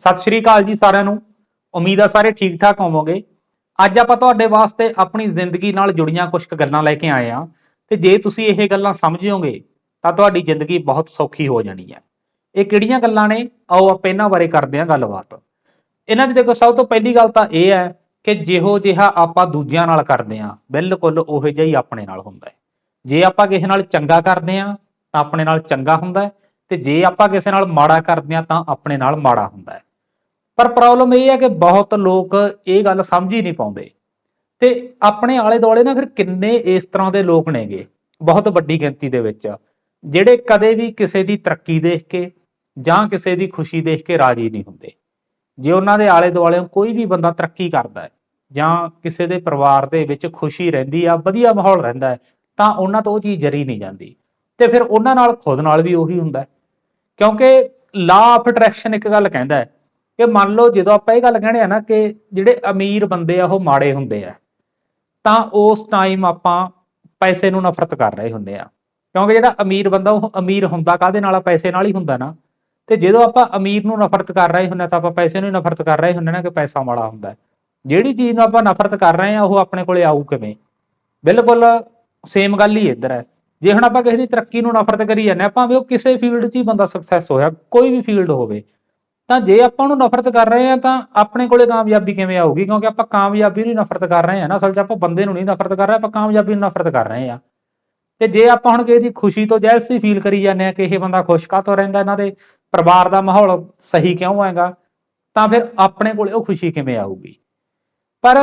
ਸਤਿ ਸ਼੍ਰੀ ਅਕਾਲ ਜੀ ਸਾਰਿਆਂ ਨੂੰ। ਉਮੀਦ ਆ ਸਾਰੇ ਠੀਕ ਠਾਕ ਹੋਵੋਗੇ। ਅੱਜ ਆਪਾਂ ਤੁਹਾਡੇ ਵਾਸਤੇ ਆਪਣੀ ਜ਼ਿੰਦਗੀ ਨਾਲ ਜੁੜੀਆਂ ਕੁਝ ਕੁ ਗੱਲਾਂ ਲੈ ਕੇ ਆਏ ਆ ਤੇ ਜੇ ਤੁਸੀਂ ਇਹ ਗੱਲਾਂ ਸਮਝੋਗੇ, ਤਾਂ ਤੁਹਾਡੀ ਜ਼ਿੰਦਗੀ ਬਹੁਤ ਸੌਖੀ ਹੋ ਜਾਣੀ ਹੈ। ਇਹ ਕਿਹੜੀਆਂ ਗੱਲਾਂ ਨੇ? ਆਓ ਆਪਾਂ ਇਹਨਾਂ ਬਾਰੇ ਕਰਦੇ ਹਾਂ ਗੱਲਬਾਤ। ਇਹਨਾਂ 'ਚ ਦੇਖੋ, ਸਭ ਤੋਂ ਪਹਿਲੀ ਗੱਲ ਤਾਂ ਇਹ ਹੈ ਕਿ ਜਿਹੋ ਜਿਹਾ ਆਪਾਂ ਦੂਜਿਆਂ ਨਾਲ ਕਰਦੇ ਆ ਬਿਲਕੁਲ ਉਹੋ ਜਿਹਾ ਹੀ ਆਪਣੇ ਨਾਲ ਹੁੰਦਾ ਹੈ। ਜੇ ਆਪਾਂ ਕਿਸੇ ਨਾਲ ਚੰਗਾ ਕਰਦੇ ਆ ਤਾਂ ਆਪਣੇ ਨਾਲ ਚੰਗਾ ਹੁੰਦਾ ਹੈ। ਤੇ ਜੇ ਆਪਾਂ ਕਿਸੇ ਨਾਲ ਮਾੜਾ ਕਰਦੇ ਆ ਤਾਂ ਆਪਣੇ ਨਾਲ ਮਾੜਾ ਹੁੰਦਾ ਹੈ। ਪਰ ਪ੍ਰੋਬਲਮ ਇਹ ਹੈ ਕਿ ਬਹੁਤ ਲੋਕ ਇਹ ਗੱਲ ਸਮਝ ਹੀ ਨਹੀਂ ਪਾਉਂਦੇ। ਤੇ ਆਪਣੇ ਆਲੇ ਦੁਆਲੇ ਨਾ ਫਿਰ ਕਿੰਨੇ ਇਸ ਤਰ੍ਹਾਂ ਦੇ ਲੋਕ ਨੇਗੇ, ਬਹੁਤ ਵੱਡੀ ਗਿਣਤੀ ਦੇ ਵਿੱਚ, ਜਿਹੜੇ ਕਦੇ ਵੀ ਕਿਸੇ ਦੀ ਤਰੱਕੀ ਦੇਖ ਕੇ ਜਾਂ ਕਿਸੇ ਦੀ ਖੁਸ਼ੀ ਦੇਖ ਕੇ ਰਾਜੀ ਨਹੀਂ ਹੁੰਦੇ। ਜੇ ਉਹਨਾਂ ਦੇ ਆਲੇ ਦੁਆਲੇ ਕੋਈ ਵੀ ਬੰਦਾ ਤਰੱਕੀ ਕਰਦਾ ਹੈ ਜਾਂ ਕਿਸੇ ਦੇ ਪਰਿਵਾਰ ਦੇ ਵਿੱਚ ਖੁਸ਼ੀ ਰਹਿੰਦੀ ਆ, ਵਧੀਆ ਮਾਹੌਲ ਰਹਿੰਦਾ ਹੈ, ਤਾਂ ਉਹਨਾਂ ਤੋਂ ਉਹ ਚੀਜ਼ ਜਰੀ ਨਹੀਂ ਜਾਂਦੀ। ਤੇ ਫਿਰ ਉਹਨਾਂ ਨਾਲ ਖੁਦ ਨਾਲ ਵੀ ਉਹੀ ਹੁੰਦਾ ਕਿਉਂਕਿ ਲਾ ਆਫ ਅਟਰੈਕਸ਼ਨ ਇੱਕ ਗੱਲ ਕਹਿੰਦਾ ਹੈ ਕਿ ਮੰਨ ਲਓ ਜਦੋਂ ਆਪਾਂ ਇਹ ਗੱਲ ਕਹਿੰਦੇ ਆ ਨਾ ਕਿ ਜਿਹੜੇ ਅਮੀਰ ਬੰਦੇ ਆ, ਉਹ ਮਾੜੇ ਹੁੰਦੇ ਆ, ਤਾਂ ਉਸ ਟਾਈਮ ਆਪਾਂ ਪੈਸੇ ਨੂੰ ਨਫ਼ਰਤ ਕਰ ਰਹੇ ਹੁੰਦੇ ਆ। ਕਿਉਂਕਿ ਜਿਹੜਾ ਅਮੀਰ ਬੰਦਾ, ਉਹ ਅਮੀਰ ਹੁੰਦਾ ਕਾਹਦੇ ਨਾਲ ਪੈਸੇ ਨਾਲ ਹੀ ਹੁੰਦਾ ਨਾ। ਤੇ ਜਦੋਂ ਆਪਾਂ ਅਮੀਰ ਨੂੰ ਨਫ਼ਰਤ ਕਰ ਰਹੇ ਹੁੰਦੇ ਆ, ਤਾਂ ਆਪਾਂ ਪੈਸੇ ਨੂੰ ਨਫ਼ਰਤ ਕਰ ਰਹੇ ਹੁੰਦੇ ਨਾ ਕਿ ਪੈਸਾ ਮਾੜਾ ਹੁੰਦਾ। ਜਿਹੜੀ ਚੀਜ਼ ਨੂੰ ਆਪਾਂ ਨਫ਼ਰਤ ਕਰ ਰਹੇ ਆ, ਉਹ ਆਪਣੇ ਕੋਲੇ ਆਊ ਕਿਵੇਂ? ਬਿਲਕੁਲ ਸੇਮ ਗੱਲ ਹੀ ਇੱਧਰ ਹੈ। ਜੇ ਹੁਣ ਆਪਾਂ ਕਿਸੇ ਦੀ ਤਰੱਕੀ ਨੂੰ ਨਫ਼ਰਤ ਕਰੀ ਜਾਂਦੇ ਆ, ਭਾਵੇਂ ਉਹ ਕਿਸੇ ਫੀਲਡ 'ਚ ਹੀ ਬੰਦਾ ਸਕਸੈਸ ਹੋਇਆ, ਕੋਈ ਵੀ ਫੀਲਡ ਹੋਵੇ ਤਾਂ ਜੇ ਆਪਾਂ ਉਹਨੂੰ ਨਫ਼ਰਤ ਕਰ ਰਹੇ ਆ ਤਾਂ ਆਪਣੇ ਕੋਲੇ ਕਾਮਯਾਬੀ ਕਿਵੇਂ ਆਊਗੀ? ਕਿਉਂਕਿ ਆਪਾਂ ਕਾਮਯਾਬੀ ਨੂੰ ਨਫ਼ਰਤ ਕਰ ਰਹੇ ਆ ਨਾ, ਅਸਲ 'ਚ ਆਪਾਂ ਬੰਦੇ ਨੂੰ ਨਹੀਂ ਨਫ਼ਰਤ ਕਰ ਰਹੇ, ਆਪਾਂ ਕਾਮਯਾਬੀ ਨੂੰ ਨਫ਼ਰਤ ਕਰ ਰਹੇ ਆ ਤੇ ਜੇ ਆਪਾਂ ਹੁਣ ਕਿਸੇ ਦੀ ਖੁਸ਼ੀ ਤੋਂ ਜੈਲਸੀ ਫੀਲ ਕਰੀ ਜਾਂਦੇ ਆ ਕਿ ਇਹ ਬੰਦਾ ਖੁਸ਼ ਕਾਹਤੋਂ ਰਹਿੰਦਾ, ਇਹਨਾਂ ਦੇ ਪਰਿਵਾਰ ਦਾ ਮਾਹੌਲ ਸਹੀ ਕਿਉਂ ਹੈਗਾ ਤਾਂ ਫਿਰ ਆਪਣੇ ਕੋਲੇ ਉਹ ਖੁਸ਼ੀ ਕਿਵੇਂ ਆਊਗੀ? ਪਰ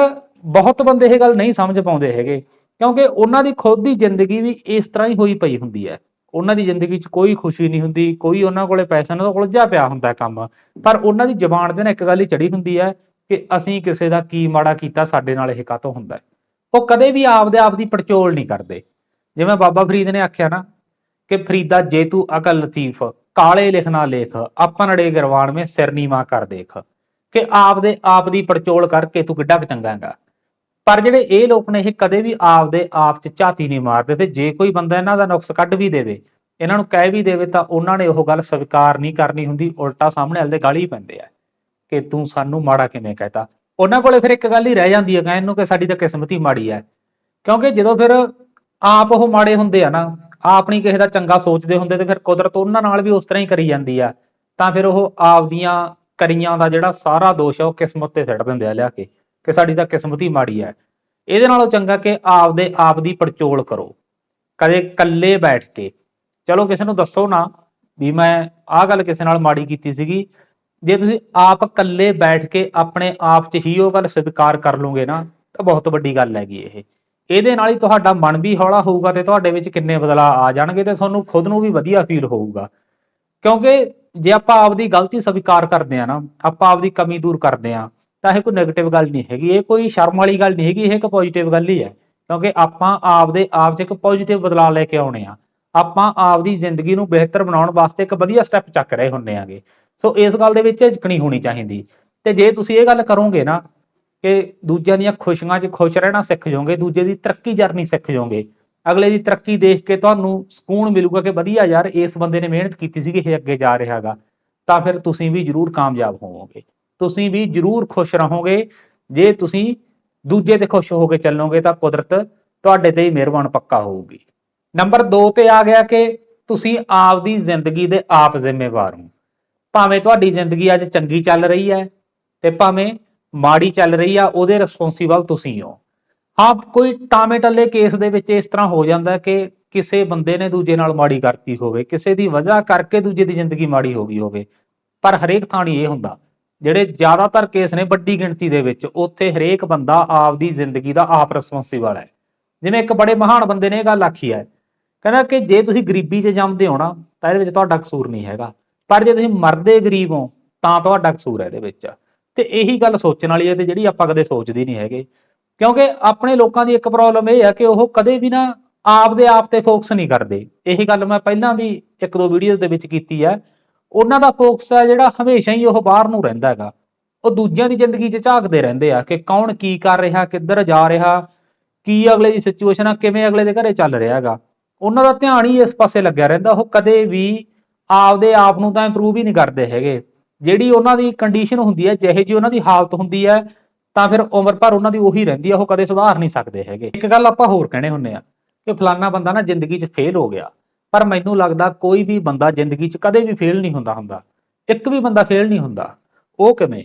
ਬਹੁਤ ਬੰਦੇ ਇਹ ਗੱਲ ਨਹੀਂ ਸਮਝ ਪਾਉਂਦੇ ਹੈਗੇ, ਕਿਉਂਕਿ ਉਹਨਾਂ ਦੀ ਖੁਦ ਦੀ ਜ਼ਿੰਦਗੀ ਵੀ ਇਸ ਤਰ੍ਹਾਂ ਹੀ ਹੋਈ ਪਈ ਹੁੰਦੀ ਹੈ। ਉਹਨਾਂ ਦੀ ਜ਼ਿੰਦਗੀ 'ਚ ਕੋਈ ਖੁਸ਼ੀ ਨਹੀਂ ਹੁੰਦੀ, ਕੋਈ ਉਹਨਾਂ ਕੋਲੇ ਪੈਸਾ ਨਹੀਂ, ਉਹਨਾਂ ਉਲਝਿਆ ਪਿਆ ਹੁੰਦਾ ਕੰਮ। ਪਰ ਉਹਨਾਂ ਦੀ ਜ਼ੁਬਾਨ ਤੇ ਨਾ ਇੱਕ ਗੱਲ ਹੀ ਚੜੀ ਹੁੰਦੀ ਹੈ ਕਿ ਅਸੀਂ ਕਿਸੇ ਦਾ ਕੀ ਮਾੜਾ ਕੀਤਾ ਸਾਡੇ ਨਾਲ ਇਹ ਕਾਹਤੋਂ ਹੁੰਦਾ ਉਹ ਕਦੇ ਵੀ ਆਪਦੇ ਆਪ ਦੀ ਪੜਚੋਲ ਨਹੀਂ ਕਰਦੇ। ਜਿਵੇਂ ਬਾਬਾ ਫਰੀਦ ਨੇ ਆਖਿਆ ਨਾ ਕਿ ਫਰੀਦਾ ਜੇ ਤੂੰ ਅਕਲ ਲਤੀਫ, ਕਾਲੇ ਲਿਖਣਾ ਲੇਖ ਆਪਨੜੇ ਗਰਵਾਨ ਮੇ ਸਿਰਨੀਮਾ ਕਰ ਦੇਖ। ਕਿ ਆਪਦੇ ਆਪ ਦੀ ਪੜਚੋਲ ਕਰਕੇ ਤੂੰ ਕਿੱਡਾ ਕੁ ਚੰਗਾ ਹੈਗਾ। ਪਰ ਜਿਹੜੇ ਇਹ ਲੋਕ ਨੇ, ਇਹ ਕਦੇ ਵੀ ਆਪਦੇ ਆਪ 'ਚ ਝਾਤੀ ਨਹੀਂ ਮਾਰਦੇ ਤੇ ਜੇ ਕੋਈ ਬੰਦਾ ਇਹਨਾਂ ਦਾ ਨੁਕਸ ਕੱਢ ਵੀ ਦੇਵੇ ਇਹਨਾਂ ਨੂੰ ਕਹਿ ਵੀ ਦੇਵੇ ਤਾਂ ਉਹਨਾਂ ਨੇ ਉਹ ਗੱਲ ਸਵੀਕਾਰ ਨਹੀਂ ਕਰਨੀ ਹੁੰਦੀ, ਉਲਟਾ ਸਾਹਮਣੇ ਵਾਲੇ ਦੇ ਗਾਲੀ ਪੈਂਦੇ ਆ, ਕਿ ਤੂੰ ਸਾਨੂੰ ਮਾੜਾ ਕਿਵੇਂ ਕਹਿਤਾ। ਉਹਨਾਂ ਕੋਲੇ ਫਿਰ ਇੱਕ ਗੱਲ ਹੀ ਰਹਿ ਜਾਂਦੀ ਹੈ, ਕਹਿਣ ਨੂੰ ਕਿ ਸਾਡੀ ਤਾਂ ਕਿਸਮਤ ਹੀ ਮਾੜੀ ਹੈ। ਕਿਉਂਕਿ ਜਦੋਂ ਫਿਰ ਆਪ ਉਹ ਮਾੜੇ ਹੁੰਦੇ ਆ ਨਾ, ਆਪ ਨਹੀਂ ਕਿਸੇ ਦਾ ਚੰਗਾ ਸੋਚਦੇ ਹੁੰਦੇ, ਤੇ ਫਿਰ ਕੁਦਰਤ ਉਹਨਾਂ ਨਾਲ ਵੀ ਉਸ ਤਰ੍ਹਾਂ ਹੀ ਕਰੀ ਜਾਂਦੀ ਆ। ਤਾਂ ਫਿਰ ਉਹ ਆਪ ਦੀਆਂ ਕਰੀਆਂ ਦਾ ਜਿਹੜਾ ਸਾਰਾ ਦੋਸ਼ ਆ, ਉਹ ਕਿਸਮਤ ਤੇ ਸਿੱਟ ਦਿੰਦੇ ਆ ਲਿਆ ਕੇ, ਕਿ ਸਾਡੀ ਤਾਂ ਕਿਸਮਤ ਹੀ ਮਾੜੀ ਹੈ। ਇਹਦੇ ਨਾਲੋਂ ਚੰਗਾ ਕਿ ਆਪਦੇ ਆਪ ਦੀ ਪੜਚੋਲ ਕਰੋ। ਕਦੇ ਇਕੱਲੇ ਬੈਠ ਕੇ ਚਲੋ ਕਿਸੇ ਨੂੰ ਦੱਸੋ ਨਾ ਵੀ ਮੈਂ ਆਹ ਗੱਲ ਕਿਸੇ ਨਾਲ ਮਾੜੀ ਕੀਤੀ ਸੀਗੀ। ਜੇ ਤੁਸੀਂ ਆਪ ਇਕੱਲੇ ਬੈਠ ਕੇ ਆਪਣੇ ਆਪ 'ਚ ਹੀ ਉਹ ਗੱਲ ਸਵੀਕਾਰ ਕਰ ਲਓਗੇ ਨਾ, ਤਾਂ ਬਹੁਤ ਵੱਡੀ ਗੱਲ ਹੈਗੀ ਇਹ। ਇਹਦੇ ਨਾਲ ਹੀ ਤੁਹਾਡਾ ਮਨ ਵੀ ਹੌਲਾ ਹੋਊਗਾ ਤੇ ਤੁਹਾਡੇ ਵਿੱਚ ਕਿੰਨੇ ਬਦਲਾਅ ਆ ਜਾਣਗੇ ਤੇ ਤੁਹਾਨੂੰ ਖੁਦ ਨੂੰ ਵੀ ਵਧੀਆ ਫੀਲ ਹੋਊਗਾ। ਕਿਉਂਕਿ ਜੇ ਆਪਾਂ ਆਪਦੀ ਗਲਤੀ ਸਵੀਕਾਰ ਕਰਦੇ ਆ ਨਾ, ਆਪਾਂ ਆਪਦੀ ਕਮੀ ਦੂਰ ਕਰਦੇ ਆ ਤਾਂ ਇਹ ਕੋਈ 네ਗੇਟਿਵ ਗੱਲ ਨਹੀਂ ਹੈਗੀ। ਇਹ ਕੋਈ ਸ਼ਰਮ ਵਾਲੀ ਗੱਲ ਨਹੀਂ ਹੈਗੀ, ਇਹ ਇੱਕ ਪੋਜ਼ਿਟਿਵ ਗੱਲ ਹੀ ਹੈ। ਕਿਉਂਕਿ ਆਪਾਂ ਆਪਦੇ ਆਪ 'ਚ ਇੱਕ ਪੋਜ਼ਿਟਿਵ ਬਦਲਾਅ ਲੈ ਕੇ ਆਉਣੇ ਆ ਆਪਾਂ ਆਪਦੀ ਜ਼ਿੰਦਗੀ ਨੂੰ ਬਿਹਤਰ ਬਣਾਉਣ ਵਾਸਤੇ ਇੱਕ ਵਧੀਆ ਸਟੈਪ ਚੱਕ ਰਹੇ ਹੁੰਨੇ ਆਗੇ। ਸੋ ਇਸ ਗੱਲ ਦੇ ਵਿੱਚ ਝਿਜਕਣੀ ਹੋਣੀ ਚਾਹੀਦੀ। ਤੇ ਜੇ ਤੁਸੀਂ ਇਹ ਗੱਲ ਕਰੋਗੇ ਨਾ ਕਿ ਦੂਜਿਆਂ ਦੀਆਂ ਖੁਸ਼ੀਆਂ 'ਚ ਖੁਸ਼ ਰਹਿਣਾ ਸਿੱਖ ਜਾਓਗੇ, ਦੂਜੇ ਦੀ ਤਰੱਕੀ ਜਰਨੀ ਸਿੱਖ ਜਾਓਗੇ, ਅਗਲੇ ਦੀ ਤਰੱਕੀ ਦੇਖ ਕੇ ਤੁਹਾਨੂੰ ਸਕੂਨ ਮਿਲੂਗਾ ਕਿ ਵਧੀਆ ਯਾਰ, ਇਸ ਬੰਦੇ ਨੇ ਮਿਹਨਤ ਕੀਤੀ ਸੀ ਕਿ ਇਹ ਅੱਗੇ ਜਾ ਰਿਹਾ ਰਿਹਾਗਾ ਤਾਂ ਫਿਰ ਤੁਸੀਂ ਵੀ ਜ਼ਰੂਰ ਕਾਮਯਾਬ ਹੋਵੋਗੇ। ਤੁਸੀਂ ਵੀ ਜ਼ਰੂਰ ਖੁਸ਼ ਰਹੋਗੇ। ਜੇ ਤੁਸੀਂ ਦੂਜੇ ਤੇ ਖੁਸ਼ ਹੋ ਕੇ ਚੱਲੋਗੇ ਤਾਂ ਕੁਦਰਤ ਤੁਹਾਡੇ ਤੇ ਹੀ ਮਿਹਰਬਾਨ ਪੱਕਾ ਹੋਊਗੀ। ਨੰਬਰ 2 ਤੇ ਆ ਗਿਆ ਕਿ ਤੁਸੀਂ ਆਪ ਦੀ ਜ਼ਿੰਦਗੀ ਦੇ ਆਪ ਜ਼ਿੰਮੇਵਾਰ ਹੋ। ਭਾਵੇਂ ਤੁਹਾਡੀ ਜ਼ਿੰਦਗੀ ਅੱਜ ਚੰਗੀ ਚੱਲ ਰਹੀ ਹੈ ਤੇ ਭਾਵੇਂ ਮਾੜੀ ਚੱਲ ਰਹੀ ਆ, ਉਹਦੇ ਰਿਸਪੌਂਸੀਬਲ ਤੁਸੀਂ ਹੋ। ਹਾਂ, ਕੋਈ ਟਾਮੇ ਟੱਲੇ ਕੇਸ ਦੇ ਵਿੱਚ ਇਸ ਤਰ੍ਹਾਂ ਹੋ ਜਾਂਦਾ ਕਿ ਕਿਸੇ ਬੰਦੇ ਨੇ ਦੂਜੇ ਨਾਲ ਮਾੜੀ ਕਰਤੀ ਹੋਵੇ, ਕਿਸੇ ਦੀ ਵਜ੍ਹਾ ਕਰਕੇ ਦੂਜੇ ਦੀ ਜ਼ਿੰਦਗੀ ਮਾੜੀ ਹੋ ਗਈ ਹੋਵੇ। ਪਰ ਹਰੇਕ ਥਾਣੀ ਇਹ ਹੁੰਦਾ, ਜਿਹੜੇ ਜ਼ਿਆਦਾਤਰ ਕੇਸ ਨੇ ਵੱਡੀ ਗਿਣਤੀ ਦੇ ਵਿੱਚ, ਉੱਥੇ ਹਰੇਕ ਬੰਦਾ ਆਪਦੀ ਜ਼ਿੰਦਗੀ ਦਾ ਆਪ ਰਿਸਪੌਂਸੀਬਲ ਹੈ। ਜਿਵੇਂ ਇੱਕ ਬੜੇ ਮਹਾਨ ਬੰਦੇ ਨੇ ਇਹ ਗੱਲ ਆਖੀ ਹੈ ਕਹਿੰਦਾ ਕਿ ਜੇ ਤੁਸੀਂ ਗਰੀਬੀ 'ਚ ਜੰਮਦੇ ਹੋ ਨਾ, ਤਾਂ ਇਹਦੇ ਵਿੱਚ ਤੁਹਾਡਾ ਕਸੂਰ ਨਹੀਂ ਹੈਗਾ। ਪਰ ਜੇ ਤੁਸੀਂ ਮਰਦੇ ਗਰੀਬ ਹੋ, ਤਾਂ ਤੁਹਾਡਾ ਕਸੂਰ ਹੈ ਇਹਦੇ ਵਿੱਚ। ਤੇ ਇਹੀ ਗੱਲ ਸੋਚਣ ਵਾਲੀ ਹੈ ਤੇ ਜਿਹੜੀ ਆਪਾਂ ਕਦੇ ਸੋਚਦੇ ਨਹੀਂ ਹੈਗੇ। ਕਿਉਂਕਿ ਆਪਣੇ ਲੋਕਾਂ ਦੀ ਇੱਕ ਪ੍ਰੋਬਲਮ ਇਹ ਹੈ ਕਿ ਉਹ ਕਦੇ ਵੀ ਨਾ ਆਪਦੇ ਆਪ ਤੇ ਫੋਕਸ ਨਹੀਂ ਕਰਦੇ। ਇਹੀ ਗੱਲ ਮੈਂ ਪਹਿਲਾਂ ਵੀ ਇੱਕ ਦੋ ਵੀਡੀਓਜ਼ ਦੇ ਵਿੱਚ ਕੀਤੀ ਹੈ। ਉਹਨਾਂ ਦਾ ਫੋਕਸ ਹੈ ਜਿਹੜਾ ਹਮੇਸ਼ਾ ਹੀ ਉਹ ਬਾਹਰ ਨੂੰ ਰਹਿੰਦਾ ਹੈਗਾ। ਉਹ ਦੂਜਿਆਂ ਦੀ ਜ਼ਿੰਦਗੀ 'ਚ ਝਾਕਦੇ ਰਹਿੰਦੇ ਆ ਕਿ ਕੌਣ ਕੀ ਕਰ ਰਿਹਾ, ਕਿੱਧਰ ਜਾ ਰਿਹਾ, ਕੀ ਅਗਲੇ ਦੀ ਸਿਚੁਏਸ਼ਨ ਆ, ਕਿਵੇਂ ਅਗਲੇ ਦੇ ਘਰੇ ਚੱਲ ਰਿਹਾ ਹੈਗਾ। ਉਹਨਾਂ ਦਾ ਧਿਆਨ ਹੀ ਇਸ ਪਾਸੇ ਲੱਗਿਆ ਰਹਿੰਦਾ, ਉਹ ਕਦੇ ਵੀ ਆਪਦੇ ਆਪ ਨੂੰ ਤਾਂ ਇੰਪਰੂਵ ਹੀ ਨਹੀਂ ਕਰਦੇ ਹੈਗੇ। ਜਿਹੜੀ ਉਹਨਾਂ ਦੀ ਕੰਡੀਸ਼ਨ ਹੁੰਦੀ ਹੈ, ਜਿਹੇ ਜੀ ਉਹਨਾਂ ਦੀ ਹਾਲਤ ਹੁੰਦੀ ਹੈ, ਤਾਂ ਫਿਰ ਉਮਰ ਭਰ ਉਹਨਾਂ ਦੀ ਉਹੀ ਰਹਿੰਦੀ ਹੈ, ਉਹ ਕਦੇ ਸੁਧਾਰ ਨਹੀਂ ਸਕਦੇ ਹੈਗੇ। ਇੱਕ ਗੱਲ ਆਪਾਂ ਹੋਰ ਕਹਿਣੇ ਹੁੰਨੇ ਆ ਕਿ ਫਲਾਨਾ ਬੰਦਾ ਨਾ ਜ਼ਿੰਦਗੀ 'ਚ ਫੇਲ ਹੋ ਗਿਆ, ਪਰ ਮੈਨੂੰ ਲੱਗਦਾ ਕੋਈ ਵੀ ਬੰਦਾ ਜ਼ਿੰਦਗੀ 'ਚ ਕਦੇ ਵੀ ਫੇਲ ਨਹੀਂ ਹੁੰਦਾ ਹੁੰਦਾ। ਇੱਕ ਵੀ ਬੰਦਾ ਫੇਲ ਨਹੀਂ ਹੁੰਦਾ। ਉਹ ਕਿਵੇਂ?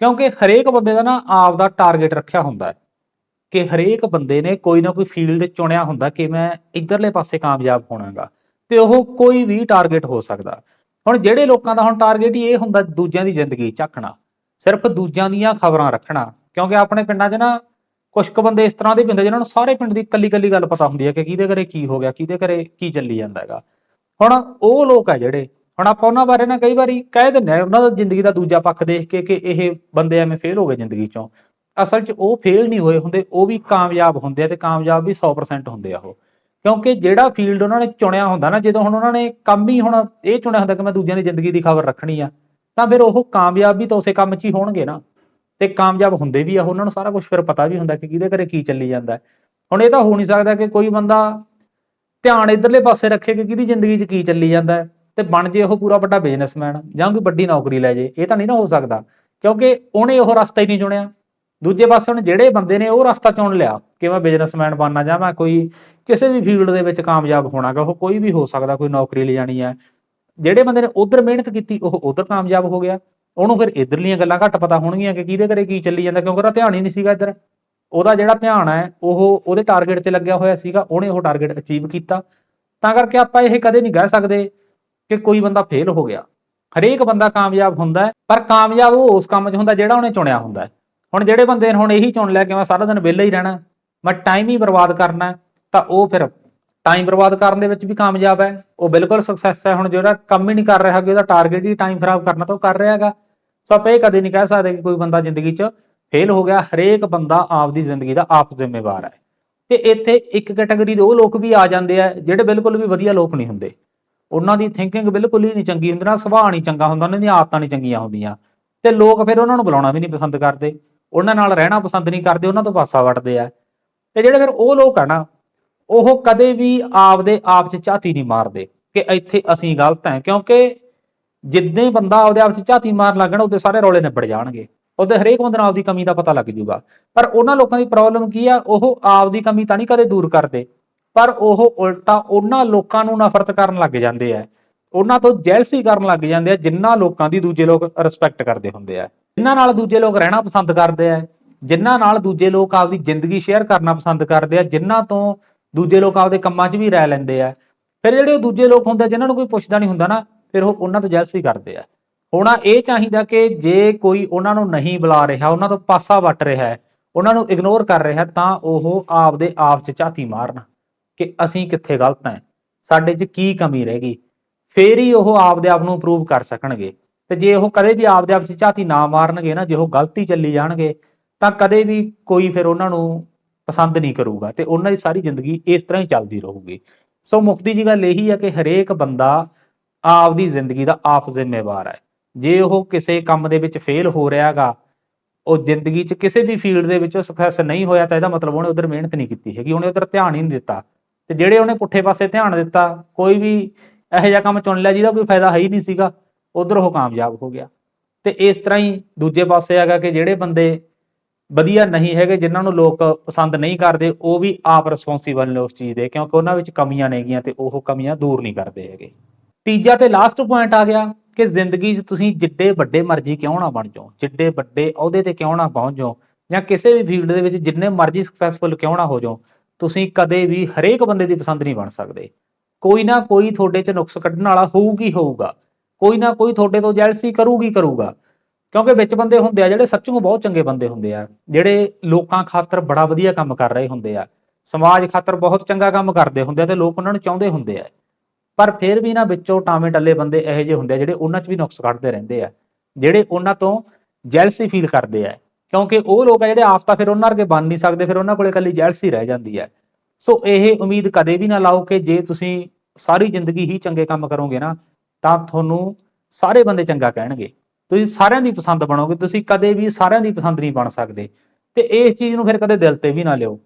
ਕਿਉਂਕਿ ਹਰੇਕ ਬੰਦੇ ਦਾ ਨਾ ਆਪ ਦਾ ਟਾਰਗੇਟ ਰੱਖਿਆ ਹੁੰਦਾ ਹੈ। ਕਿ ਹਰੇਕ ਬੰਦੇ ਨੇ ਕੋਈ ਨਾ ਕੋਈ ਫੀਲਡ ਚੁਣਿਆ ਹੁੰਦਾ ਕਿ ਮੈਂ ਇਧਰਲੇ ਪਾਸੇ ਕਾਮਯਾਬ ਹੋਣਾਗਾ, ਤੇ ਉਹ ਕੋਈ ਵੀ ਟਾਰਗੇਟ ਹੋ ਸਕਦਾ। ਹੁਣ ਜਿਹੜੇ ਲੋਕਾਂ ਦਾ ਹੁਣ ਟਾਰਗੇਟ ਹੀ ਇਹ ਹੁੰਦਾ ਦੂਜਿਆਂ ਦੀ ਜ਼ਿੰਦਗੀ ਝਾਕਣਾ ਸਿਰਫ ਦੂਜਿਆਂ ਦੀਆਂ ਖਬਰਾਂ ਰੱਖਣਾ, ਕਿਉਂਕਿ ਆਪਣੇ ਪਿੰਡਾਂ 'ਚ ਨਾ ਕੁਝ ਕੁ ਬੰਦੇ ਇਸ ਤਰ੍ਹਾਂ ਦੇ ਵੀ ਹੁੰਦੇ ਜਿਨ੍ਹਾਂ ਨੂੰ ਸਾਰੇ ਪਿੰਡ ਦੀ ਇਕੱਲੀ ਇਕੱਲੀ ਗੱਲ ਪਤਾ ਹੁੰਦੀ ਹੈ ਕਿ ਕਿਹਦੇ ਘਰੇ ਕੀ ਹੋ ਗਿਆ, ਕਿਹਦੇ ਘਰੇ ਕੀ ਚੱਲੀ ਜਾਂਦਾ ਹੈਗਾ। ਹੁਣ ਉਹ ਲੋਕ ਆ ਜਿਹੜੇ, ਹੁਣ ਆਪਾਂ ਉਹਨਾਂ ਬਾਰੇ ਨਾ ਕਈ ਵਾਰੀ ਕਹਿ ਦਿੰਦੇ ਆ, ਉਹਨਾਂ ਦਾ ਜ਼ਿੰਦਗੀ ਦਾ ਦੂਜਾ ਪੱਖ ਦੇਖ ਕੇ ਕਿ ਇਹ ਬੰਦੇ ਐਵੇਂ ਫੇਲ ਹੋ ਗਏ ਜ਼ਿੰਦਗੀ ਚੋਂ। ਅਸਲ 'ਚ ਉਹ ਫੇਲ ਨਹੀਂ ਹੋਏ ਹੁੰਦੇ, ਉਹ ਵੀ ਕਾਮਯਾਬ ਹੁੰਦੇ ਆ ਤੇ ਕਾਮਯਾਬ ਵੀ 100% ਹੁੰਦੇ ਆ ਉਹ। ਕਿਉਂਕਿ ਜਿਹੜਾ ਫੀਲਡ ਉਹਨਾਂ ਨੇ ਚੁਣਿਆ ਹੁੰਦਾ ਨਾ, ਜਦੋਂ ਹੁਣ ਉਹਨਾਂ ਨੇ ਕੰਮ ਹੀ ਹੁਣ ਇਹ ਚੁਣਿਆ ਹੁੰਦਾ ਕਿ ਮੈਂ ਦੂਜਿਆਂ ਦੀ ਜ਼ਿੰਦਗੀ ਦੀ ਖਬਰ ਰੱਖਣੀ ਆ, ਤਾਂ ਫਿਰ ਉਹ ਕਾਮਯਾਬ ਵੀ ਤਾਂ ਉਸੇ ਕੰਮ 'ਚ ਹੀ ਹੋਣਗੇ ਨਾ। ਤੇ ਕਾਮਯਾਬ ਹੁੰਦੇ ਵੀ ਆ, ਉਹਨਾਂ ਨੂੰ ਸਾਰਾ ਕੁਝ ਫਿਰ ਪਤਾ ਵੀ ਹੁੰਦਾ ਕਿ ਕਿਹਦੇ ਘਰੇ ਕੀ ਚੱਲੀ ਜਾਂਦਾ। ਹੁਣ ਇਹ ਤਾਂ ਹੋ ਨਹੀਂ ਸਕਦਾ ਕਿ ਕੋਈ ਬੰਦਾ ਧਿਆਨ ਇਧਰਲੇ ਪਾਸੇ ਰੱਖੇ ਕਿ ਕਿਹਦੀ ਜ਼ਿੰਦਗੀ 'ਚ ਕੀ ਚੱਲੀ ਜਾਂਦਾ ਤੇ ਬਣ ਜੇ ਉਹ ਪੂਰਾ ਵੱਡਾ ਬਿਜ਼ਨਸਮੈਨ ਜਾਂ ਕੋਈ ਵੱਡੀ ਨੌਕਰੀ ਲੈ ਜੇ, ਇਹ ਤਾਂ ਨਹੀਂ ਨਾ ਹੋ ਸਕਦਾ। ਕਿਉਂਕਿ ਉਹਨੇ ਉਹ ਰਸਤਾ ਹੀ ਨਹੀਂ ਚੁਣਿਆ। ਦੂਜੇ ਪਾਸੇ ਹੁਣ ਜਿਹੜੇ ਬੰਦੇ ਨੇ ਉਹ ਰਸਤਾ ਚੁਣ ਲਿਆ ਕਿ ਮੈਂ ਬਿਜ਼ਨਸਮੈਨ ਬਣਨਾ ਜਾਂ ਮੈਂ ਕੋਈ ਕਿਸੇ ਵੀ ਫੀਲਡ ਦੇ ਵਿੱਚ ਕਾਮਯਾਬ ਹੋਣਾਗਾ, ਉਹ ਕੋਈ ਵੀ ਹੋ ਸਕਦਾ, ਕੋਈ ਨੌਕਰੀ ਲੈ ਜਾਣੀ ਹੈ। ਜਿਹੜੇ ਬੰਦੇ ਨੇ ਉਧਰ ਮਿਹਨਤ ਕੀਤੀ, ਉਹ ਉਧਰ ਕਾਮਯਾਬ ਹੋ ਗਿਆ। ਉਹਨੂੰ ਫਿਰ ਇਧਰਲੀਆਂ ਗੱਲਾਂ ਘੱਟ ਪਤਾ ਹੋਣਗੀਆਂ ਕਿ ਕਿਹਦੇ ਘਰੇ ਕੀ ਚੱਲੀ ਜਾਂਦਾ, ਕਿਉਂਕਿ ਉਹਦਾ ਧਿਆਨ ਹੀ ਨਹੀਂ ਸੀਗਾ ਇੱਧਰ। ਉਹਦਾ ਜਿਹੜਾ ਧਿਆਨ ਹੈ, ਉਹ ਉਹਦੇ ਟਾਰਗੇਟ ਤੇ ਲੱਗਿਆ ਹੋਇਆ ਸੀਗਾ, ਉਹਨੇ ਉਹ ਟਾਰਗੇਟ ਅਚੀਵ ਕੀਤਾ। ਤਾਂ ਕਰਕੇ ਆਪਾਂ ਇਹ ਕਦੇ ਨਹੀਂ ਕਹਿ ਸਕਦੇ ਕਿ ਕੋਈ ਬੰਦਾ ਫੇਲ ਹੋ ਗਿਆ। ਹਰੇਕ ਬੰਦਾ ਕਾਮਯਾਬ ਹੁੰਦਾ ਪਰ ਕਾਮਯਾਬ ਉਹ ਉਸ ਕੰਮ 'ਚ ਹੁੰਦਾ ਜਿਹੜਾ ਉਹਨੇ ਚੁਣਿਆ ਹੁੰਦਾ ਹੁਣ ਜਿਹੜੇ ਬੰਦੇ ਨੇ ਹੁਣ ਇਹੀ ਚੁਣ ਲਿਆ ਕਿ ਮੈਂ ਸਾਰਾ ਦਿਨ ਵਿਹਲਾ ਹੀ ਰਹਿਣਾ, ਮੈਂ ਟਾਈਮ ਹੀ ਬਰਬਾਦ ਕਰਨਾ, ਤਾਂ ਉਹ ਫਿਰ ਟਾਈਮ ਬਰਬਾਦ ਕਰਨ ਦੇ ਵਿੱਚ ਵੀ ਕਾਮਯਾਬ ਹੈ। ਉਹ ਬਿਲਕੁਲ ਸਕਸੈਸ ਹੈ। ਹੁਣ ਜਿਹੜਾ ਕੰਮ ਹੀ ਨਹੀਂ ਕਰ ਰਿਹਾ ਕਿ ਉਹਦਾ ਟਾਰਗੇਟ ਹੀ ਟਾਈਮ ਖਰਾਬ ਕਰਨਾ ਤਾਂ ਉਹ ਕਰ ਰਿਹਾ ਹੈਗਾ। ਸੋ ਆਪਾਂ ਇਹ ਕਦੇ ਨਹੀਂ ਕਹਿ ਸਕਦੇ ਕਿ ਕੋਈ ਬੰਦਾ ਜ਼ਿੰਦਗੀ 'ਚ ਫੇਲ ਹੋ ਗਿਆ। ਹਰੇਕ ਬੰਦਾ ਆਪਦੀ ਜ਼ਿੰਦਗੀ ਦਾ ਆਪ ਜ਼ਿੰਮੇਵਾਰ ਹੈ। ਤੇ ਇੱਥੇ ਇੱਕ ਕੈਟਾਗਰੀ ਦੇ ਉਹ ਲੋਕ ਵੀ ਆ ਜਾਂਦੇ ਆ, ਜਿਹੜੇ ਬਿਲਕੁਲ ਵੀ ਵਧੀਆ ਲੋਕ ਨਹੀਂ ਹੁੰਦੇ। ਉਹਨਾਂ ਦੀ ਥਿੰਕਿੰਗ ਬਿਲਕੁਲ ਹੀ ਨਹੀਂ ਚੰਗੀ ਹੁੰਦੀ, ਨਾ ਸੁਭਾਅ ਨਹੀਂ ਚੰਗਾ ਹੁੰਦਾ, ਉਹਨਾਂ ਦੀਆਂ ਆਦਤਾਂ ਨਹੀਂ ਚੰਗੀਆਂ ਹੁੰਦੀਆਂ। ਤੇ ਲੋਕ ਫਿਰ ਉਹਨਾਂ ਨੂੰ ਬੁਲਾਉਣਾ ਵੀ ਨਹੀਂ ਪਸੰਦ ਕਰਦੇ। ਉਹਨਾਂ ਨਾਲ ਰਹਿਣਾ ਪਸੰਦ ਨਹੀਂ ਕਰਦੇ, ਉਹਨਾਂ ਤੋਂ ਪਾਸਾ ਵਟਦੇ ਆ। ਤੇ ਜਿਹੜੇ ਫਿਰ ਉਹ ਲੋਕ ਆ ਨਾ, ਉਹ ਕਦੇ ਵੀ ਆਪਦੇ ਆਪ 'ਚ ਝਾਤੀ ਨਹੀਂ ਮਾਰਦੇ ਕਿ ਇੱਥੇ ਅਸੀਂ ਗਲਤ ਹਾਂ, ਕਿਉਂਕਿ ਜਿੱਦਾਂ ਹੀ ਬੰਦਾ ਆਪਦੇ ਆਪ 'ਚ ਝਾਤੀ ਮਾਰਨ ਲੱਗਣਾ, ਉਹਦੇ ਸਾਰੇ ਰੌਲੇ ਨਿਬੜ ਜਾਣਗੇ। ਉਹਦੇ ਹਰੇਕ ਬੰਦੇ ਨੂੰ ਆਪਦੀ ਕਮੀ ਦਾ ਪਤਾ ਲੱਗ ਜੂਗਾ ਪਰ ਉਹਨਾਂ ਲੋਕਾਂ ਦੀ ਪ੍ਰੋਬਲਮ ਕੀ ਆ? ਉਹ ਆਪਦੀ ਕਮੀ ਤਾਂ ਨਹੀਂ ਕਦੇ ਦੂਰ ਕਰਦੇ, ਪਰ ਉਹ ਉਲਟਾ ਉਹਨਾਂ ਲੋਕਾਂ ਨੂੰ ਨਫ਼ਰਤ ਕਰਨ ਲੱਗ ਜਾਂਦੇ ਆ। ਉਹਨਾਂ ਤੋਂ ਜੈਲਸੀ ਕਰਨ ਲੱਗ ਜਾਂਦੇ ਆ ਜਿਨ੍ਹਾਂ ਲੋਕਾਂ ਦੀ ਦੂਜੇ ਲੋਕ ਰਿਸਪੈਕਟ ਕਰਦੇ ਹੁੰਦੇ ਆ। ਜਿਨ੍ਹਾਂ ਨਾਲ ਦੂਜੇ ਲੋਕ ਰਹਿਣਾ ਪਸੰਦ ਕਰਦੇ ਆ, ਜਿਨ੍ਹਾਂ ਨਾਲ ਦੂਜੇ ਲੋਕ ਆਪਦੀ ਜ਼ਿੰਦਗੀ ਸ਼ੇਅਰ ਕਰਨਾ ਪਸੰਦ ਕਰਦੇ ਆ, ਜਿਨ੍ਹਾਂ ਤੋਂ ਦੂਜੇ ਲੋਕ ਆਪਦੇ ਕੰਮਾਂ 'ਚ ਵੀ ਰਹਿ ਲੈਂਦੇ ਆ। ਫਿਰ ਜਿਹੜੇ ਉਹ ਦੂਜੇ ਲੋਕ ਹੁੰਦੇ ਆ, ਜਿਨ੍ਹਾਂ ਨੂੰ ਕੋਈ ਪੁੱਛਦਾ ਨਹੀਂ ਹੁੰਦਾ ਨਾ, ਫਿਰ ਉਹ ਉਹਨਾਂ ਤੋਂ ਜੈਲਸੀ ਕਰਦੇ ਆ। ਹੋਣਾ ਇਹ ਚਾਹੀਦਾ ਕਿ ਜੇ ਕੋਈ ਉਹਨਾਂ ਨੂੰ ਨਹੀਂ ਬੁਲਾ ਰਿਹਾ, ਉਹਨਾਂ ਤੋਂ ਪਾਸਾ ਵੱਟ ਰਿਹਾ ਹੈ, ਉਹਨਾਂ ਨੂੰ ਇਗਨੋਰ ਕਰ ਰਿਹਾ ਤਾਂ ਉਹ ਆਪਦੇ ਆਪ 'ਚ ਝਾਤੀ ਮਾਰਨ ਕਿ ਅਸੀਂ ਕਿੱਥੇ ਗਲਤ ਹਾਂ, ਸਾਡੇ 'ਚ ਕੀ ਕਮੀ ਰਹਿ ਗਈ। ਫੇਰ ਹੀ ਉਹ ਆਪਦੇ ਆਪ ਨੂੰ ਪ੍ਰੂਵ ਕਰ ਸਕਣਗੇ। ਤੇ ਜੇ ਉਹ ਕਦੇ ਵੀ ਆਪਦੇ ਆਪ 'ਚ ਝਾਤੀ ਨਾ ਮਾਰਨਗੇ ਨਾ, ਜੇ ਉਹ ਗਲਤੀ ਚੱਲੀ ਜਾਣਗੇ, ਤਾਂ ਕਦੇ ਵੀ ਕੋਈ ਫਿਰ ਉਹਨਾਂ ਨੂੰ ਪਸੰਦ ਨਹੀਂ ਕਰੂਗਾ ਤੇ ਉਹਨਾਂ ਦੀ ਸਾਰੀ ਜ਼ਿੰਦਗੀ ਇਸ ਤਰ੍ਹਾਂ ਹੀ ਚੱਲਦੀ ਰਹੂਗੀ। ਸੋ ਮੁਕਤੀ ਜੀ ਗੱਲ ਇਹੀ ਹੈ ਕਿ ਹਰੇਕ ਬੰਦਾ ਆਪਦੀ ਜ਼ਿੰਦਗੀ ਦਾ ਆਪ ਜ਼ਿੰਮੇਵਾਰ ਹੈ। ਜੇ ਉਹ ਕਿਸੇ ਕੰਮ ਦੇ ਵਿੱਚ ਫੇਲ ਹੋ ਰਿਹਾਗਾ ਉਹ ਜ਼ਿੰਦਗੀ 'ਚ ਕਿਸੇ ਵੀ ਫੀਲਡ ਦੇ ਵਿੱਚ ਸਕਸੈਸ ਨਹੀਂ ਹੋਇਆ, ਤਾਂ ਇਹਦਾ ਮਤਲਬ ਉਹਨੇ ਉਧਰ ਮਿਹਨਤ ਨਹੀਂ ਕੀਤੀ ਹੈਗੀ, ਉਹਨੇ ਉਧਰ ਧਿਆਨ ਹੀ ਨਹੀਂ ਦਿੱਤਾ। ਤੇ ਜਿਹੜੇ ਉਹਨੇ ਪੁੱਠੇ ਪਾਸੇ ਧਿਆਨ ਦਿੱਤਾ, ਕੋਈ ਵੀ ਇਹੋ ਜਿਹਾ ਕੰਮ ਚੁਣ ਲਿਆ ਜਿਹਦਾ ਕੋਈ ਫਾਇਦਾ ਹੈ ਹੀ ਨਹੀਂ ਸੀਗਾ। ਉਧਰ ਉਹ ਕਾਮਯਾਬ ਹੋ ਗਿਆ। ਤੇ ਇਸ ਤਰ੍ਹਾਂ ਹੀ ਦੂਜੇ ਪਾਸੇ ਹੈਗਾ ਕਿ ਜਿਹੜੇ ਬੰਦੇ ਵਧੀਆ ਨਹੀਂ ਹੈਗੇ, ਜਿਨ੍ਹਾਂ ਨੂੰ ਲੋਕ ਪਸੰਦ ਨਹੀਂ ਕਰਦੇ, ਉਹ ਵੀ ਆਪ ਰਿਸਪੌਂਸੀਬਲ ਨੇ ਉਸ ਚੀਜ਼ ਦੇ, ਕਿਉਂਕਿ ਉਹਨਾਂ ਵਿੱਚ ਕਮੀਆਂ ਨੇਗੀਆਂ ਤੇ ਉਹ ਕਮੀਆਂ ਦੂਰ ਨਹੀਂ ਕਰਦੇ ਹੈਗੇ। ਤੀਜਾ ਤੇ ਲਾਸਟ ਪੁਆਇੰਟ ਆ ਗਿਆ ਕਿ ਜ਼ਿੰਦਗੀ 'ਚ ਤੁਸੀਂ ਜਿੱਡੇ ਵੱਡੇ ਮਰਜ਼ੀ ਕਿਉਂ ਨਾ ਬਣ ਜਾਓ, ਜਿੱਡੇ ਵੱਡੇ ਅਹੁਦੇ ਤੇ ਕਿਉਂ ਨਾ ਪਹੁੰਚ ਜਾਓ, ਜਾਂ ਕਿਸੇ ਵੀ ਫੀਲਡ ਦੇ ਵਿੱਚ ਜਿੰਨੇ ਮਰਜ਼ੀ ਸਕਸੈਸਫੁਲ ਕਿਉਂ ਨਾ ਹੋ ਜਾਓ, ਤੁਸੀਂ ਕਦੇ ਵੀ ਹਰੇਕ ਬੰਦੇ ਦੀ ਪਸੰਦ ਨਹੀਂ ਬਣ ਸਕਦੇ। ਕੋਈ ਨਾ ਕੋਈ ਤੁਹਾਡੇ 'ਚ ਨੁਕਸ ਕੱਢਣ ਵਾਲਾ ਹੋਊਗੀ ਹੋਊਗਾ। ਕੋਈ ਨਾ ਕੋਈ ਤੁਹਾਡੇ ਤੋਂ ਜੈਲਸੀ ਕਰੂਗੀ ਕਰੂਗਾ। ਕਿਉਂਕਿ ਵਿੱਚ ਬੰਦੇ ਹੁੰਦੇ ਆ ਜਿਹੜੇ ਸੱਚੋਂ ਬਹੁਤ ਚੰਗੇ ਬੰਦੇ ਹੁੰਦੇ ਆ, ਜਿਹੜੇ ਲੋਕਾਂ ਖਾਤਰ ਬੜਾ ਵਧੀਆ ਕੰਮ ਕਰ ਰਹੇ ਹੁੰਦੇ ਆ, ਸਮਾਜ ਖਾਤਰ ਬਹੁਤ ਚੰਗਾ ਕੰਮ ਕਰਦੇ ਹੁੰਦੇ ਆ ਤੇ ਲੋਕ ਉਹਨਾਂ ਨੂੰ ਚਾਹੁੰਦੇ ਹੁੰਦੇ ਆ। ਪਰ ਫਿਰ ਵੀ ਨਾ ਵਿੱਚੋਂ ਟਾਵੇਂ ਟੱਲੇ ਬੰਦੇ ਇਹੋ ਜਿਹੇ ਹੁੰਦੇ ਆ ਜਿਹੜੇ ਉਹਨਾਂ 'ਚ ਵੀ ਨੁਕਸ ਕੱਢਦੇ ਰਹਿੰਦੇ ਆ, ਜਿਹੜੇ ਉਹਨਾਂ ਤੋਂ ਜੈਲਸੀ ਫੀਲ ਕਰਦੇ ਆ। ਕਿਉਂਕਿ ਉਹ ਲੋਕ ਆ ਜਿਹੜੇ ਆਪ ਤਾਂ ਫਿਰ ਉਹਨਾਂ ਵਰਗੇ ਬਣ ਨਹੀਂ ਸਕਦੇ, ਫਿਰ ਉਹਨਾਂ ਕੋਲੇ ਇਕੱਲੀ ਜੈਲਸੀ ਰਹਿ ਜਾਂਦੀ ਹੈ ਸੋ ਇਹ ਉਮੀਦ ਕਦੇ ਵੀ ਨਾ ਲਾਓ ਕਿ ਜੇ ਤੁਸੀਂ ਸਾਰੀ ਜ਼ਿੰਦਗੀ ਹੀ ਚੰਗੇ ਕੰਮ ਕਰੋਗੇ ਨਾ ਤਾਂ ਤੁਹਾਨੂੰ ਸਾਰੇ ਬੰਦੇ ਚੰਗਾ ਕਹਿਣਗੇ। ਤੁਸੀਂ ਸਾਰਿਆਂ ਦੀ ਪਸੰਦ ਬਣੋਗੇ, ਤੁਸੀਂ ਕਦੇ ਵੀ ਸਾਰਿਆਂ ਦੀ ਪਸੰਦ ਨਹੀਂ ਬਣ ਸਕਦੇ। ਤੇ ਇਸ ਚੀਜ਼ ਨੂੰ ਫਿਰ ਕਦੇ ਦਿਲ ਤੇ ਵੀ ਨਾ ਲਿਓ।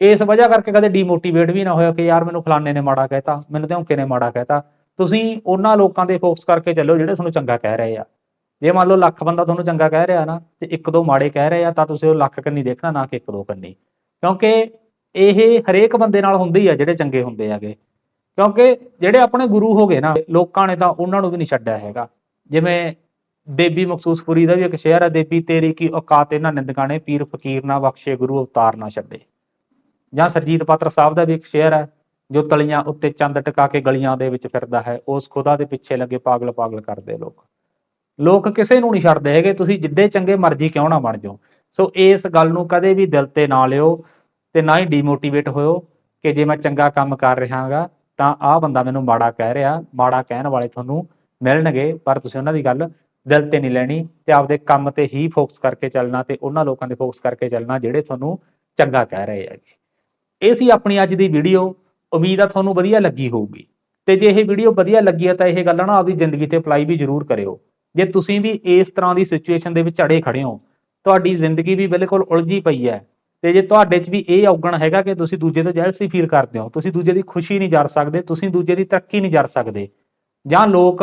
ਇਸ ਵਜ੍ਹਾ ਕਰਕੇ ਕਦੇ ਡੀਮੋਟੀਵੇਟ ਵੀ ਨਾ ਹੋਇਆ ਕਿ ਯਾਰ ਮੈਨੂੰ ਫਲਾਣੇ ਨੇ ਮਾੜਾ ਕਹਿਤਾ, ਮੈਨੂੰ ਧੌਂਕੇ ਨੇ ਮਾੜਾ ਕਹਿਤਾ। ਤੁਸੀਂ ਉਹਨਾਂ ਲੋਕਾਂ ਤੇ ਫੋਕਸ ਕਰਕੇ ਚੱਲੋ ਜਿਹੜੇ ਤੁਹਾਨੂੰ ਚੰਗਾ ਕਹਿ ਰਹੇ ਆ। ਜੇ ਮੰਨ ਲਓ ਲੱਖ ਬੰਦਾ ਤੁਹਾਨੂੰ ਚੰਗਾ ਕਹਿ ਰਿਹਾ ਨਾ, ਤੇ ਇੱਕ ਦੋ ਮਾੜੇ ਕਹਿ ਰਹੇ ਆ, ਤਾਂ ਤੁਸੀਂ ਉਹ ਲੱਖ ਕੰਨੀ ਦੇਖਣਾ, ਨਾ ਕਿ ਇੱਕ ਦੋ ਕੰਨੀ। ਕਿਉਂਕਿ ਇਹ ਹਰੇਕ ਬੰਦੇ ਨਾਲ ਹੁੰਦੇ ਹੀ ਆ ਜਿਹੜੇ ਚੰਗੇ ਹੁੰਦੇ ਹੈਗੇ। ਕਿਉਂਕਿ ਜਿਹੜੇ ਆਪਣੇ ਗੁਰੂ ਹੋ ਗਏ ਨਾ, ਲੋਕਾਂ ਨੇ ਤਾਂ ਉਹਨਾਂ ਨੂੰ ਵੀ ਨਹੀਂ ਛੱਡਿਆ ਹੈਗਾ। ਜਿਵੇਂ ਦੇਬੀ ਮਖਸੂਸਪੁਰੀ ਦਾ ਵੀ ਇੱਕ ਸ਼ੇਅਰ ਹੈ ਦੇਬੀ ਤੇਰੀ ਕੀ ਔਕਾਤ ਇਹਨਾਂ ਨਿੰਦਕਾਂ ਨੇ, ਪੀਰ ਫਕੀਰ ਨਾ ਬਖਸ਼ੇ, ਗੁਰੂ ਅਵਤਾਰ ਨਾ ਛੱਡੇ। ਜਾਂ ਸਰਜੀਤ ਪਾਤਰ ਸਾਹਿਬ ਦਾ ਵੀ ਇੱਕ ਸ਼ੇਅਰ ਹੈ ਜੋ ਤਲੀਆਂ ਉੱਤੇ ਚੰਦ ਟਿਕਾ ਕੇ ਗਲੀਆਂ ਦੇ ਵਿੱਚ ਫਿਰਦਾ ਹੈ, ਉਸ ਖੁਦਾ ਦੇ ਪਿੱਛੇ ਲੱਗੇ ਪਾਗਲ ਪਾਗਲ ਕਰਦੇ ਲੋਕ। ਲੋਕ ਕਿਸੇ ਨੂੰ ਨਹੀਂ ਛੱਡਦੇ ਹੈਗੇ, ਤੁਸੀਂ ਜਿੱਡੇ ਚੰਗੇ ਮਰਜ਼ੀ ਕਿਉਂ ਨਾ ਬਣ ਜਾਓ। ਸੋ ਇਸ ਗੱਲ ਨੂੰ ਕਦੇ ਵੀ ਦਿਲ ਤੇ ਨਾ ਲਿਓ ਤੇ ਨਾ ਹੀ ਡੀਮੋਟੀਵੇਟ ਹੋਇਓ ਕਿ ਜੇ ਮੈਂ ਚੰਗਾ ਕੰਮ ਕਰ ਰਿਹਾਗਾ ਤਾਂ ਆਹ ਬੰਦਾ ਮੈਨੂੰ ਮਾੜਾ ਕਹਿ ਰਿਹਾ, ਮਾੜਾ ਕਹਿਣ ਵਾਲੇ ਤੁਹਾਨੂੰ ਮਿਲਣਗੇ, ਪਰ ਤੁਸੀਂ ਉਹਨਾਂ ਦੀ ਗੱਲ ਦਿਲ ਤੇ ਨਹੀਂ ਲੈਣੀ ਤੇ ਆਪਦੇ ਕੰਮ ਤੇ ਹੀ ਫੋਕਸ ਕਰਕੇ ਚੱਲਣਾ ਤੇ ਉਹਨਾਂ ਲੋਕਾਂ ਤੇ ਫੋਕਸ ਕਰਕੇ ਚੱਲਣਾ ਜਿਹੜੇ ਤੁਹਾਨੂੰ ਚੰਗਾ ਕਹਿ ਰਹੇ ਹੈਗੇ। ਇਹ ਸੀ ਆਪਣੀ ਅੱਜ ਦੀ ਵੀਡੀਓ ਉਮੀਦ ਆ ਤੁਹਾਨੂੰ ਵਧੀਆ ਲੱਗੀ ਹੋਊਗੀ। ਤੇ ਜੇ ਇਹ ਵੀਡੀਓ ਵਧੀਆ ਲੱਗੀ ਹੈ ਤਾਂ ਇਹ ਗੱਲਾਂ ਨਾ, ਆਪਦੀ ਜ਼ਿੰਦਗੀ ਤੇ ਅਪਲਾਈ ਵੀ ਜ਼ਰੂਰ ਕਰਿਓ। ਜੇ ਤੁਸੀਂ ਵੀ ਇਸ ਤਰ੍ਹਾਂ ਦੀ ਸਿਚੁਏਸ਼ਨ ਦੇ ਵਿੱਚ ਅੜੇ ਖੜੇ ਹੋ, ਤੁਹਾਡੀ ਜ਼ਿੰਦਗੀ ਵੀ ਬਿਲਕੁਲ ਉਲਝੀ ਪਈ ਹੈ। ਤੇ ਜੇ ਤੁਹਾਡੇ 'ਚ ਵੀ ਇਹ ਔਗਣ ਹੈਗਾ ਕਿ ਤੁਸੀਂ ਦੂਜੇ ਤੋਂ ਜੈਲਸੀ ਫੀਲ ਕਰਦੇ ਹੋ, ਤੁਸੀਂ ਦੂਜੇ ਦੀ ਖੁਸ਼ੀ ਨਹੀਂ ਜਰ ਸਕਦੇ, ਤੁਸੀਂ ਦੂਜੇ ਦੀ ਤਰੱਕੀ ਨਹੀਂ ਜਰ ਸਕਦੇ, ਜਾਂ ਲੋਕ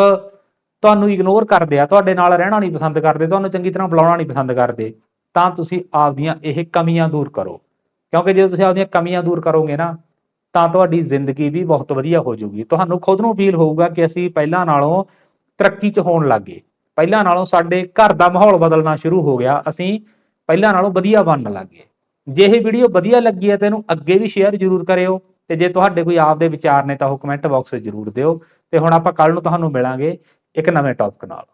ਤੁਹਾਨੂੰ ਇਗਨੋਰ ਕਰਦੇ ਆ, ਤੁਹਾਡੇ ਨਾਲ ਰਹਿਣਾ ਨਹੀਂ ਪਸੰਦ ਕਰਦੇ, ਤੁਹਾਨੂੰ ਚੰਗੀ ਤਰ੍ਹਾਂ ਬੁਲਾਉਣਾ ਨਹੀਂ ਪਸੰਦ ਕਰਦੇ, ਤਾਂ ਤੁਸੀਂ ਆਪਦੀਆਂ ਇਹ ਕਮੀਆਂ ਦੂਰ ਕਰੋ। ਕਿਉਂਕਿ ਜੇ ਤੁਸੀਂ ਆਪਦੀਆਂ ਕਮੀਆਂ ਦੂਰ ਕਰੋਗੇ ਨਾ, ਤਾਂ ਤੁਹਾਡੀ ਜ਼ਿੰਦਗੀ ਵੀ ਬਹੁਤ ਵਧੀਆ ਹੋ ਜਾਊਗੀ। ਤੁਹਾਨੂੰ ਖੁਦ ਨੂੰ ਫੀਲ ਹੋਊਗਾ ਕਿ ਅਸੀਂ ਪਹਿਲਾਂ ਨਾਲੋਂ ਤਰੱਕੀ 'ਚ ਹੋਣ ਲੱਗੇ ਪਹਿਲਾਂ ਨਾਲੋਂ ਸਾਡੇ ਘਰ ਦਾ ਮਾਹੌਲ ਬਦਲਣਾ ਸ਼ੁਰੂ ਹੋ ਗਿਆ, ਅਸੀਂ ਪਹਿਲਾਂ ਨਾਲੋਂ ਵਧੀਆ ਬਣਨ ਲੱਗੇ ਜੇ ਇਹ ਵੀਡੀਓ ਵਧੀਆ ਲੱਗੀ ਹੈ ਤਾਂ ਇਹਨੂੰ ਅੱਗੇ ਵੀ ਸ਼ੇਅਰ ਜ਼ਰੂਰ ਕਰਿਓ ਤੇ ਜੇ ਤੁਹਾਡੇ ਕੋਈ ਆਪ ਦੇ ਵਿਚਾਰ ਨੇ ਤਾਂ ਉਹ ਕਮੈਂਟ ਬਾਕਸ 'ਚ ਜ਼ਰੂਰ ਦਿਓ ਤੇ ਹੁਣ ਆਪਾਂ ਕੱਲ ਨੂੰ ਤੁਹਾਨੂੰ ਮਿਲਾਂਗੇ ਇੱਕ ਨਵੇਂ ਟੌਪਿਕ ਨਾਲ।